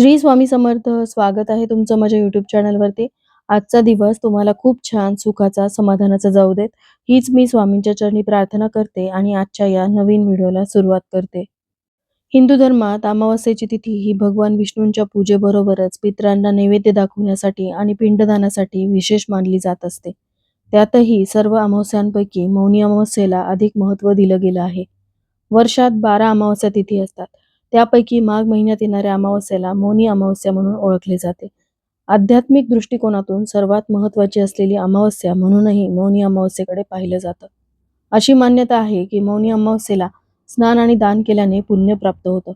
श्री स्वामी समर्थ स्वागत आहे तुमचं माझ्या युट्यूब चॅनलवरती आजचा दिवस तुम्हाला खूप छान सुखाचा समाधानाचा जाऊ देत. हीच मी स्वामींच्या चरणी प्रार्थना करते आणि आजच्या या नवीन व्हिडिओला सुरुवात करते. हिंदू धर्मात अमावस्येची तिथी ही भगवान विष्णूंच्या पूजेबरोबरच पितरांना नैवेद्य दाखवण्यासाठी आणि पिंडदानासाठी विशेष मानली जात असते. त्यातही सर्व अमावस्यांपैकी मौनी अमावस्येला अधिक महत्त्व दिलं गेलं आहे. वर्षात बारा अमावस्या तिथी असतात. त्यापैकी माघ महिन्यात येणाऱ्या अमावस्येला मौनी अमावस्या म्हणून ओळखले जाते. आध्यात्मिक दृष्टिकोनातून सर्वात महत्त्वाची असलेली अमावस्या म्हणूनही मौनी अमावस्येकडे पाहिलं जातं. अशी मान्यता आहे की मौनी अमावस्येला स्नान आणि दान केल्याने पुण्य प्राप्त होतं.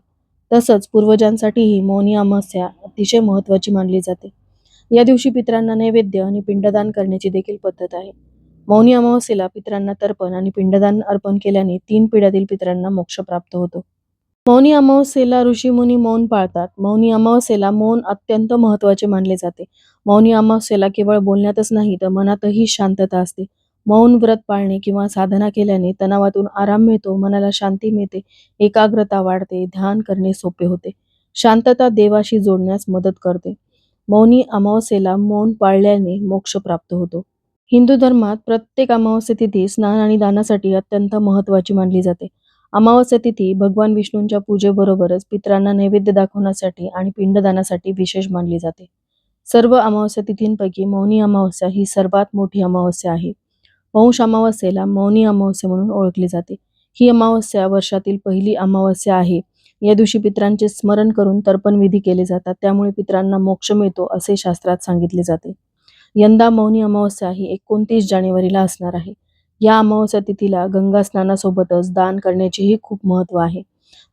तसंच पूर्वजांसाठीही मौनी अमावस्या अतिशय महत्त्वाची मानली जाते. या दिवशी पित्रांना नैवेद्य आणि पिंडदान करण्याची देखील पद्धत आहे. मौनी अमावस्येला पितरांना तर्पण आणि पिंडदान अर्पण केल्याने तीन पिढ्यातील पितरांना मोक्ष प्राप्त होतो. मौनी अमावस्येला ऋषीमुनी मौन पाळतात. मौनी अमावस्येला मौन अत्यंत महत्त्वाचे मानले जाते. मौनी अमावस्येला केवळ बोलण्यातच नाही तर मनातही शांतता असते. मौन व्रत पाळणे किंवा साधना केल्याने तणावातून आराम मिळतो मनाला शांती मिळते एकाग्रता वाढते ध्यान करणे सोपे होते. शांतता देवाशी जोडण्यास मदत करते. मौनी अमावस्येला मौन पाळल्याने मोक्ष प्राप्त होतो. हिंदू धर्मात प्रत्येक अमावस्या तिथी स्नान आणि दानासाठी अत्यंत महत्त्वाची मानली जाते. अमावस्या तिथी भगवान विष्णूंच्या पूजेबरोबरच पितरांना नैवेद्य दाखवण्यासाठी आणि पिंडदानासाठी विशेष मानली जाते. सर्व अमावस्या तिथींपैकी मौनी अमावस्या ही सर्वात मोठी अमावस्या आहे. पौष अमावस्येला मौनी अमावस्या म्हणून ओळखली जाते. ही अमावस्या वर्षातील पहिली अमावस्या आहे. या दिवशी पितरांचे स्मरण करून तर्पण विधी केले जातात. त्यामुळे पितरांना मोक्ष मिळतो असे शास्त्रात सांगितले जाते. यंदा मौनी अमावस्या ही एकोणतीस जानेवारीला असणार आहे. या अमावस्या तिथीला गंगा स्नानासोबतच दान करण्याचेही खूप महत्त्व आहे.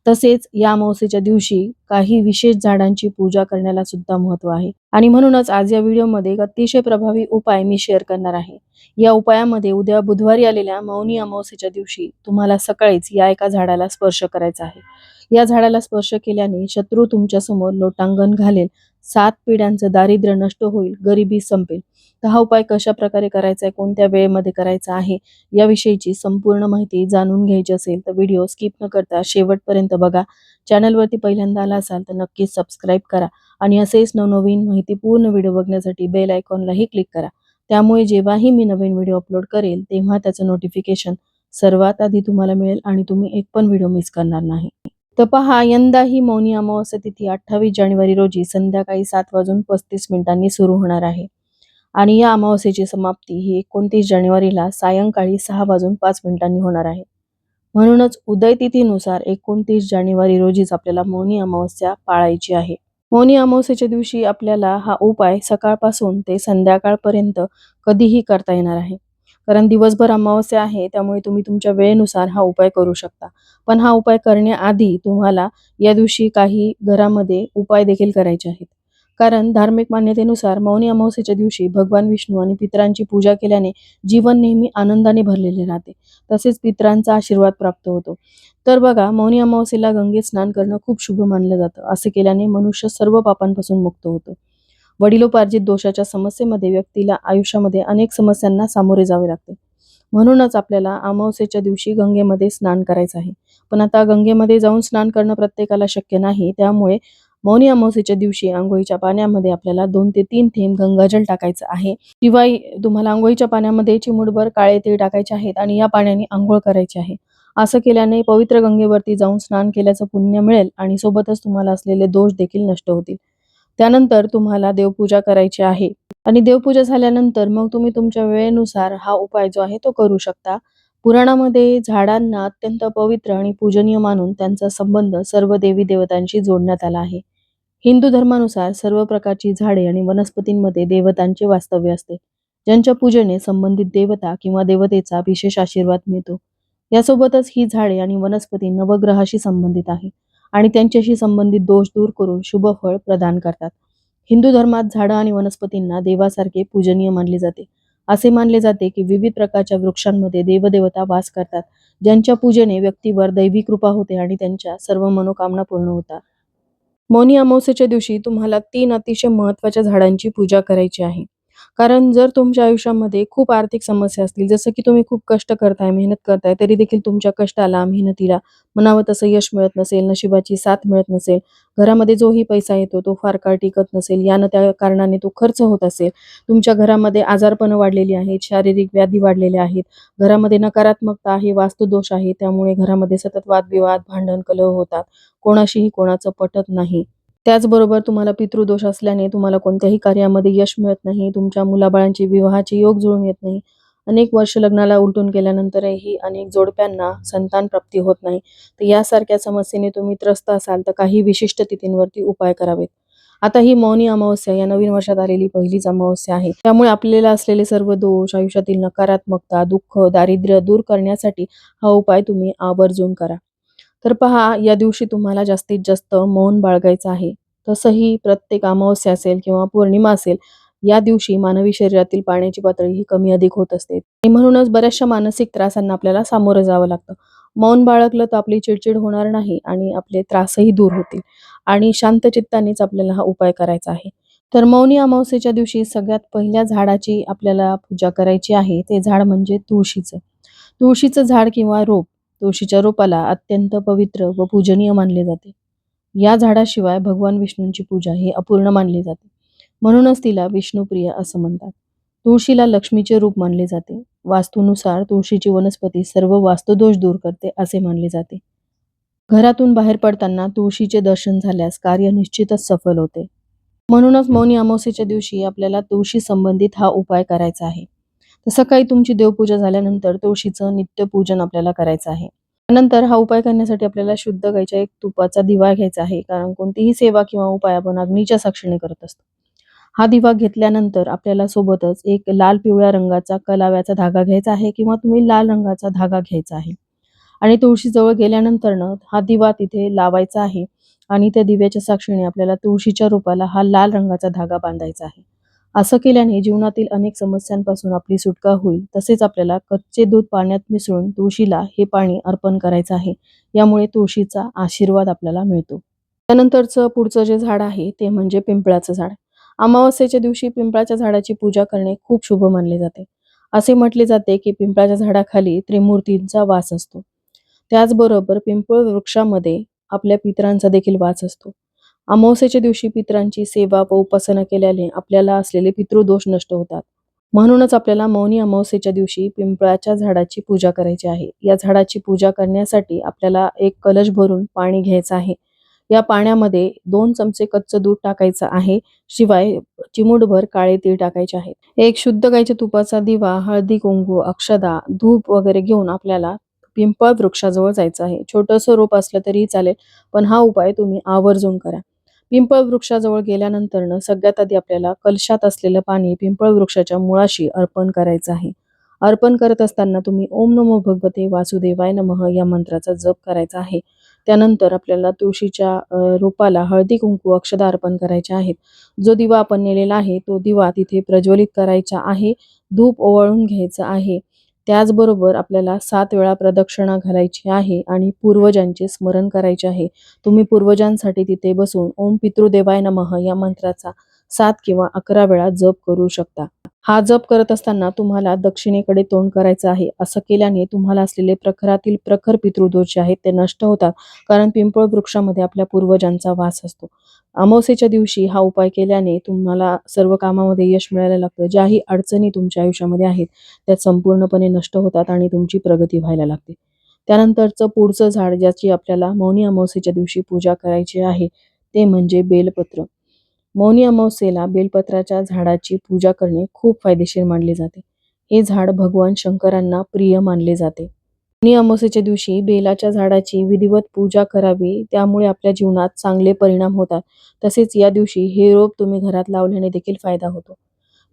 तसेच या अमावस्येच्या दिवशी काही विशेष झाडांची पूजा करण्याला सुद्धा महत्त्व आहे. आणि म्हणूनच आज या व्हिडिओमध्ये एक अतिशय प्रभावी उपाय मी शेअर करणार आहे. या उपायामध्ये उद्या बुधवारी आलेल्या मौनी अमावस्येच्या दिवशी तुम्हाला सकाळीच या एका झाडाला स्पर्श करायचा आहे. या झाडाला स्पर्श केल्याने शत्रू तुमच्यासमोर लोटांगण घालेल सात पिढ्यांचं दारिद्र्य नष्ट होईल गरिबी संपेल. तर हा उपाय कशा प्रकारे करायचा आहे कोणत्या वेळेमध्ये करायचा आहे याविषयीची संपूर्ण माहिती जाणून घ्यायची असेल तर व्हिडिओ स्किप न करता शेवटपर्यंत बघा. चॅनलवरती पहिल्यांदा आला असाल तर नक्कीच सबस्क्राईब करा आणि असेच नवनवीन माहितीपूर्ण व्हिडिओ बघण्यासाठी बेल आयकॉनलाही क्लिक करा. त्यामुळे जेव्हाही मी नवीन व्हिडिओ अपलोड करेल तेव्हा त्याचं नोटिफिकेशन सर्वात आधी तुम्हाला मिळेल आणि तुम्ही एक पण व्हिडिओ मिस करणार नाही. तर पहा यंदा ही मौनी अमावस्या तिथी अठ्ठावीस जानेवारी रोजी संध्याकाळी सात वाजून पस्तीस मिनिटांनी सुरू होणार आहे. आणि या अमावस्येची समाप्ती ही एकोणतीस जानेवारीला सायंकाळी सहा वाजून पाच मिनिटांनी होणार आहे. म्हणूनच उदय तिथीनुसार एकोणतीस जानेवारी रोजीच आपल्याला मौनी अमावस्या पाळायची आहे. मौनी अमावस्येच्या दिवशी आपल्याला हा उपाय सकाळपासून ते संध्याकाळपर्यंत कधीही करता येणार आहे. कारण दिवसभर अमावस्या आहे त्यामुळे तुम्ही तुमच्या वेळेनुसार हा उपाय करू शकता. पण हा उपाय करण्याआधी तुम्हाला या दिवशी काही घरामध्ये उपाय देखील करायचे आहेत. कारण धार्मिक मान्यतेनुसार मौनी अमावस्येच्या दिवशी भगवान विष्णू आणि पितरांची पूजा केल्याने जीवन नेहमी आनंदाने भरलेले राहते. तसेच पितरांचा आशीर्वाद प्राप्त होतो. तर बघा मौनी अमावस्येला गंगेत स्नान करणं खूप शुभ मानलं जातं. असे केल्याने मनुष्य सर्व पापांपासून मुक्त होतो. वडिलोपार्जित दोषाच्या समस्येमध्ये व्यक्तीला आयुष्यामध्ये अनेक समस्यांना सामोरे जावे लागते. म्हणूनच आपल्याला अमावस्येच्या दिवशी गंगेमध्ये स्नान करायचं आहे. पण आता गंगेमध्ये जाऊन स्नान करणं प्रत्येकाला शक्य नाही. त्यामुळे मौनी अमावस्येच्या दिवशी आंघोळीच्या पाण्यामध्ये आपल्याला दोन ते तीन थेंब गंगाजल टाकायचं आहे. शिवाय तुम्हाला आंघोळीच्या पाण्यामध्ये चिमुडभर काळे तेल टाकायचे आहेत आणि या पाण्याने आंघोळ करायची आहे. असं केल्याने पवित्र गंगेवरती जाऊन स्नान केल्याचं पुण्य मिळेल आणि सोबतच तुम्हाला असलेले दोष देखील नष्ट होतील. त्यानंतर तुम्हाला देवपूजा करायची आहे. आणि देवपूजा झाल्यानंतर मग तुम्ही तुमच्या वेळेनुसार हा उपाय जो आहे तो करू शकता. पुराणामध्ये झाडांना अत्यंत पवित्र आणि पूजनीय मानून त्यांचा संबंध सर्व देवी देवतांशी जोडण्यात आला आहे. हिंदू धर्मानुसार सर्व प्रकारची झाडे आणि वनस्पतींमध्ये देवतांचे वास्तव्य असते ज्यांच्या पूजेने संबंधित देवता किंवा देवतेचा विशेष आशीर्वाद मिळतो. यासोबतच ही झाडे आणि वनस्पती नवग्रहाशी संबंधित आहे. आणि त्यांच्याशी संबंधित दोष दूर करून शुभ फळ प्रदान करतात. हिंदू धर्मात झाडं आणि वनस्पतींना देवासारखे पूजनीय मानले जाते. असे मानले जाते की विविध प्रकारच्या वृक्षांमध्ये देवदेवता वास करतात ज्यांच्या पूजेने व्यक्तीवर दैवी कृपा होते आणि त्यांच्या सर्व मनोकामना पूर्ण होतात. मौनी अमावस्येच्या दिवशी तुम्हाला तीन अतिशय महत्त्वाच्या झाडांची पूजा करायची आहे. कारण जर तुमच्या आयुष्यामध्ये खूप आर्थिक समस्या असतील जसं की तुम्ही खूप कष्ट करताय मेहनत करताय तरी देखील तुमच्या कष्टाला मेहनतीला म्हणावं तसं यश मिळत नसेल नशिबाची साथ मिळत नसेल घरामध्ये जोही पैसा येतो तो फार काळ टिकत नसेल यानं त्या कारणाने तो खर्च होत असेल. तुमच्या घरामध्ये आजारपणं वाढलेली आहेत शारीरिक व्याधी वाढलेल्या आहेत घरामध्ये नकारात्मकता आहे वास्तुदोष आहे त्यामुळे घरामध्ये सतत वादविवाद भांडण कलह होतात. कोणाशीही कोणाचं पटत नाही. त्याचबरोबर तुम्हाला पितृदोष असल्याने तुम्हाला कोणत्याही कार्यामध्ये यश मिळत नाही तुमच्या मुलाबाळांची विवाहाचे योग जुळून येत नाही. अनेक वर्ष लग्नाला उलटून गेल्यानंतरही अनेक जोडप्यांना संतान प्राप्ती होत नाही. तर यासारख्या समस्येने तुम्ही त्रस्त असाल तर काही विशिष्ट तिथींवरती उपाय करावेत. आता ही मौनी अमावस्या या नवीन वर्षात आलेली पहिलीच अमावस्या आहे. त्यामुळे आपल्याला असलेले सर्व दोष आयुष्यातील नकारात्मकता दुःख दारिद्र्य दूर करण्यासाठी हा उपाय तुम्ही आवर्जून करा. तर पहा या दिवशी तुम्हाला जास्तीत जास्त मौन बाळगायचं आहे. तसंही प्रत्येक अमावस्या असेल किंवा पौर्णिमा असेल या दिवशी मानवी शरीरातील पाण्याची पातळी ही कमी अधिक होत असते. आणि म्हणूनच बऱ्याचशा मानसिक त्रासांना आपल्याला सामोरं जावं लागतं. मौन बाळगलं तर आपली चिडचिड होणार नाही आणि आपले त्रासही दूर होतील आणि शांत चित्तानेच आपल्याला हा उपाय करायचा आहे. तर मौनी अमावस्येच्या दिवशी सगळ्यात पहिल्या झाडाची आपल्याला पूजा करायची आहे ते झाड म्हणजे तुळशीचं. तुळशीचं झाड किंवा रोप तुळशीच्या रोपाला अत्यंत पवित्र व पूजनीय मानले जाते. या झाडाशिवाय भगवान विष्णूंची पूजा ही अपूर्ण मानली जाते. म्हणूनच तिला विष्णुप्रिय असं म्हणतात. तुळशीला लक्ष्मीचे रूप मानले जाते. वास्तूनुसार तुळशीची वनस्पती सर्व वास्तुदोष दूर करते असे मानले जाते. घरातून बाहेर पडताना तुळशीचे दर्शन झाल्यास कार्य निश्चितच सफल होते. म्हणूनच मौनी अमावस्येच्या दिवशी आपल्याला तुळशी संबंधित हा उपाय करायचा आहे. तर सकाळी तुमची देवपूजा झाल्यानंतर तुळशीचं नित्यपूजन आपल्याला करायचं आहे. नंतर हा उपाय करण्यासाठी आपल्याला शुद्ध गायच्या एक तुपाचा दिवा घ्यायचा आहे कारण कोणतीही सेवा किंवा उपाय आपण अग्नीच्या साक्षीने करत असतो. हा दिवा घेतल्यानंतर आपल्याला सोबतच एक लाल पिवळ्या रंगाचा कलाव्याचा धागा घ्यायचा आहे किंवा तुम्ही लाल रंगाचा धागा घ्यायचा आहे. आणि तुळशीजवळ गेल्यानंतरनं हा दिवा तिथे लावायचा आहे आणि त्या दिव्याच्या साक्षीने आपल्याला तुळशीच्या रूपाला हा लाल रंगाचा धागा बांधायचा आहे. असं केल्याने जीवनातील अनेक समस्यांपासून आपली सुटका होईल तसेच आपल्याला कच्चे दूध पाण्यात मिसळून तुळशीला हे पाणी अर्पण करायचं आहे. यामुळे तुळशीचा आशीर्वाद आपल्याला मिळतो. त्यानंतरचं पुढचं जे झाड आहे ते म्हणजे पिंपळाचं झाड. अमावस्येच्या दिवशी पिंपळाच्या झाडाची पूजा करणे खूप शुभ मानले जाते. असे म्हटले जाते की पिंपळाच्या झाडाखाली त्रिमूर्तींचा वास असतो. त्याचबरोबर पिंपळ वृक्षामध्ये आपल्या पितरांचा देखील वास असतो. अमावस्येच्या दिवशी पितरांची सेवा व उपासना केल्याने आपल्याला असलेले पितृदोष नष्ट होतात. म्हणूनच आपल्याला मौनी अमावस्येच्या दिवशी पिंपळाच्या झाडाची पूजा करायची आहे. या झाडाची पूजा करण्यासाठी आपल्याला एक कलश भरून पाणी घ्यायचं आहे. या पाण्यामध्ये दोन चमचे कच्चं दूध टाकायचं आहे. शिवाय चिमूटभर काळे तीळ टाकायचे आहेत एक शुद्ध गाईच्या तुपाचा दिवा हळदी कुंकू अक्षदा धूप वगैरे घेऊन आपल्याला पिंपळ वृक्षाजवळ जायचं आहे. छोटंसं रोप असलं तरी चालेल पण हा उपाय तुम्ही आवर्जून करा. पिंपळ वृक्षाजवळ गेल्यानंतरनं सगळ्यात आधी आपल्याला कलशात असलेलं पाणी पिंपळ वृक्षाच्या मुळाशी अर्पण करायचं आहे. अर्पण करत असताना तुम्ही ओम नमो भगवते वासुदेवाय नमः या मंत्राचा जप करायचा आहे. त्यानंतर आपल्याला तुळशीच्या रोपाला हळदी कुंकू अक्षदा अर्पण करायचे आहेत. जो दिवा आपण नेलेला आहे तो दिवा तिथे प्रज्वलित करायचा आहे. धूप ओवाळून घ्यायचं आहे. त्याचबरोबर आपल्याला सात वेळा प्रदक्षिणा घालायची आहे आणि पूर्वजांचे स्मरण करायचे आहे. तुम्ही पूर्वजांसाठी तिथे बसून ओम पितृदेवाय नमः या मंत्राचा सात किंवा अकरा वेळा जप करू शकता. हा जप करत असताना तुम्हाला दक्षिणेकडे तोंड करायचं आहे. असं केल्याने तुम्हाला असलेले प्रखरातील प्रखर पितृदोष जे आहेत ते नष्ट होतात कारण पिंपळ वृक्षामध्ये आपल्या पूर्वजांचा वास असतो. अमावस्येच्या दिवशी हा उपाय केल्याने तुम्हाला सर्व कामामध्ये यश मिळायला लागतं. ज्याही अडचणी तुमच्या आयुष्यामध्ये आहेत त्या संपूर्णपणे नष्ट होतात आणि तुमची प्रगती व्हायला लागते. त्यानंतरचं पुढचं झाड ज्याची आपल्याला मौनी अमावस्येच्या दिवशी पूजा करायची आहे ते म्हणजे बेलपत्र. मौनी अमावस्येला बेलपत्राच्या झाडाची पूजा करणे खूप फायदेशीर मानले जाते. हे झाड भगवान शंकरांना प्रिय मानले जाते. मौनी अमावस्येच्या दिवशी बेलाच्या झाडाची विधिवत पूजा करावी त्यामुळे आपल्या जीवनात चांगले परिणाम होतात. तसेच या दिवशी हे रोप तुम्ही घरात लावल्याने देखील फायदा होतो.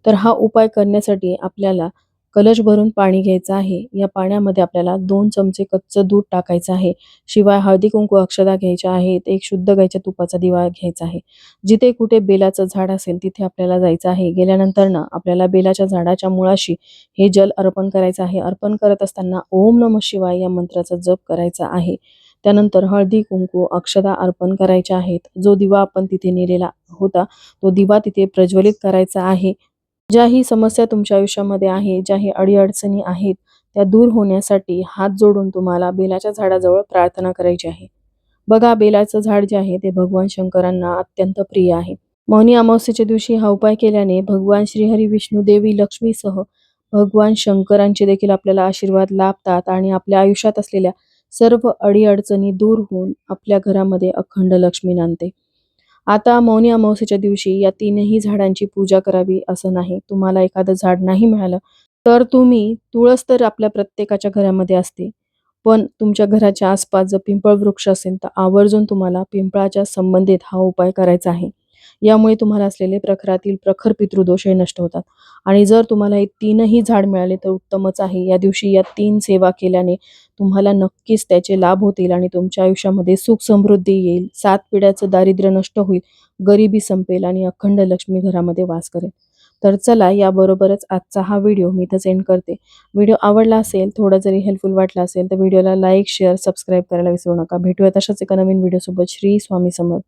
तर हा उपाय करण्यासाठी आपल्याला कलश भरून पाणी घ्यायचं आहे. या पाण्यामध्ये आपल्याला दोन चमचे कच्चं दूध टाकायचं आहे. शिवाय हळदी कुंकू अक्षदा घ्यायच्या आहेत. एक शुद्ध गायच्या तुपाचा दिवा घ्यायचा आहे. जिथे कुठे बेलाचं झाड असेल तिथे आपल्याला जायचं आहे. गेल्यानंतर ना आपल्याला बेलाच्या झाडाच्या मुळाशी हे जल अर्पण करायचं आहे. अर्पण करत असताना ओम नम शिवाय या मंत्राचा जप करायचा आहे. त्यानंतर हळदी कुंकू अक्षदा अर्पण करायच्या आहेत. जो दिवा आपण तिथे नेलेला होता तो दिवा तिथे प्रज्वलित करायचा आहे. ज्याही समस्या तुमच्या आयुष्यामध्ये आहे ज्याही अडीअडचणी आहेत त्या दूर होण्यासाठी हात जोडून तुम्हाला बेलाच्या झाडाजवळ प्रार्थना करायची आहे. बघा बेलाचं झाड जे आहे ते भगवान शंकरांना अत्यंत प्रिय आहे. मौनी अमावस्येच्या दिवशी हा उपाय केल्याने भगवान श्रीहरी विष्णू देवी लक्ष्मीसह भगवान शंकरांचे देखील आपल्याला आशीर्वाद लाभतात आणि आपल्या आयुष्यात असलेल्या सर्व अडीअडचणी दूर होऊन आपल्या घरामध्ये अखंड लक्ष्मी नांदते. आता मौनी अमावस्येच्या दिवशी या तीनही झाडांची पूजा करावी असं नाही तुम्हाला एखादं झाड नाही मिळालं तर तुम्ही तुळस तर आपल्या प्रत्येकाच्या घरामध्ये असते पण तुमच्या घराच्या आसपास जर पिंपळ वृक्ष असेल तर आवर्जून तुम्हाला पिंपळाच्या संबंधित हा उपाय करायचा आहे. यामुळे तुम्हाला असलेले प्रखरातील प्रखर पितृदोष हे नष्ट होतात. आणि जर तुम्हाला हे तीनही झाड मिळाले तर उत्तमच आहे. या दिवशी या तीन सेवा केल्याने तुम्हाला नक्कीच त्याचे लाभ होतील आणि तुमच्या आयुष्यामध्ये सुख समृद्धी येईल. सात पिढ्याचं दारिद्र्य नष्ट होईल. गरिबी संपेल आणि अखंड लक्ष्मी घरामध्ये वास करेल. तर चला याबरोबरच आजचा हा व्हिडिओ मी इथंच एंड करते. व्हिडिओ आवडला असेल थोडा जरी हेल्पफुल वाटला असेल तर व्हिडिओला लाईक शेअर सबस्क्राईब करायला विसरू नका. भेटूया तशाच एका नवीन व्हिडिओसोबत श्री स्वामी समर्थ.